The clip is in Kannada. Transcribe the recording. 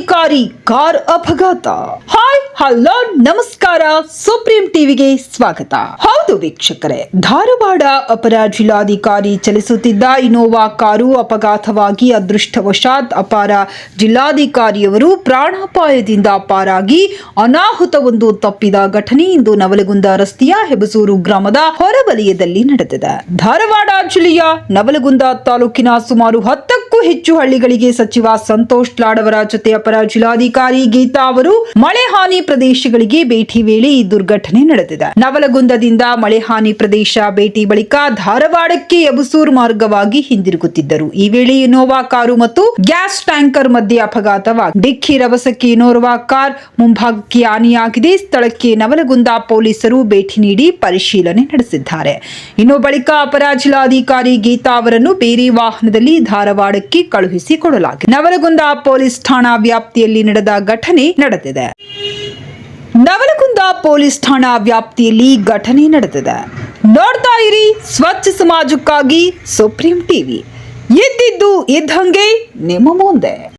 ಜಿಲ್ಲಾಧಿಕಾರಿ ಕಾರ್ ಅಪಘಾತ. ಹಾಯ್ ಹಲೋ ನಮಸ್ಕಾರ. ಸುಪ್ರೀಂ ಟಿವಿಗೆ ಸ್ವಾಗತ. ಹೌದು ವೀಕ್ಷಕರೇ, ಧಾರವಾಡ ಅಪರ ಜಿಲ್ಲಾಧಿಕಾರಿ ಚಲಿಸುತ್ತಿದ್ದ ಇನೋವಾ ಕಾರು ಅಪಘಾತವಾಗಿ ಅದೃಷ್ಟವಶಾತ್ ಅಪಾರ ಜಿಲ್ಲಾಧಿಕಾರಿಯವರು ಪ್ರಾಣಾಪಾಯದಿಂದ ಪಾರಾಗಿ ಅನಾಹುತವೊಂದು ತಪ್ಪಿದ ಘಟನೆ ಇಂದು ನವಲಗುಂದ ರಸ್ತೆಯ ಹೆಬಸೂರು ಗ್ರಾಮದ ಹೊರವಲಯದಲ್ಲಿ ನಡೆದಿದೆ. ಧಾರವಾಡ ಜಿಲ್ಲೆಯ ನವಲಗುಂದ ತಾಲೂಕಿನ ಸುಮಾರು ಹತ್ತಕ್ಕೂ ಹೆಚ್ಚು ಹಳ್ಳಿಗಳಿಗೆ ಸಚಿವ ಸಂತೋಷ್ ಲಾಡ್ ಅವರ ಜೊತೆ ಅಪರ ಜಿಲ್ಲಾಧಿಕಾರಿ ಗೀತಾ ಅವರು ಮಳೆ ಹಾನಿ ಪ್ರದೇಶಗಳಿಗೆ ಭೇಟಿ ವೇಳೆ ಈ ದುರ್ಘಟನೆ ನಡೆದಿದೆ. ನವಲಗುಂದದಿಂದ ಮಳೆ ಹಾನಿ ಪ್ರದೇಶ ಭೇಟಿ ಬಳಿಕ ಧಾರವಾಡಕ್ಕೆ ಯಬಸೂರು ಮಾರ್ಗವಾಗಿ ಹಿಂದಿರುಗುತ್ತಿದ್ದರು. ಈ ವೇಳೆ ಇನೋವಾ ಕಾರು ಮತ್ತು ಗ್ಯಾಸ್ ಟ್ಯಾಂಕರ್ ಮಧ್ಯೆ ಅಪಘಾತವಾಗಿ ಡಿಕ್ಕಿ ರಭಸಕ್ಕೆ ಇನೋರ್ವಾ ಕಾರ್ ಮುಂಭಾಗಕ್ಕೆ ಹಾನಿಯಾಗಿದೆ. ಸ್ಥಳಕ್ಕೆ ನವಲಗುಂದ ಪೊಲೀಸರು ಭೇಟಿ ನೀಡಿ ಪರಿಶೀಲನೆ ನಡೆಸಿದ್ದಾರೆ. ಇನ್ನು ಬಳಿಕ ಅಪರ ಜಿಲ್ಲಾಧಿಕಾರಿ ಗೀತಾ ಅವರನ್ನು ಬೇರೆ ವಾಹನದಲ್ಲಿ ಧಾರವಾಡಕ್ಕೆ ಕಳುಹಿಸಿಕೊಡಲಾಗಿದೆ ನವಲಗುಂದ ಪೊಲೀಸ್ ಠಾಣಾ ವ್ಯಾಪ್ತಿಯಲ್ಲಿ ನಡೆದ ಘಟನೆ ನಡೆದಿದೆ. ನವಲಗುಂದ ಪೊಲೀಸ್ ಠಾಣಾ ವ್ಯಾಪ್ತಿಯಲ್ಲಿ ಘಟನೆ ನಡೆದಿದೆ. ನೋಡ್ತಾ ಇರಿ ಸ್ವಚ್ಛ ಸಮಾಜಕ್ಕಾಗಿ ಸುಪ್ರೀಂ ಟಿವಿ. ಇದ್ದಿದ್ದು ಇದ್ದಂಗೆ ನಿಮ್ಮ ಮುಂದೆ.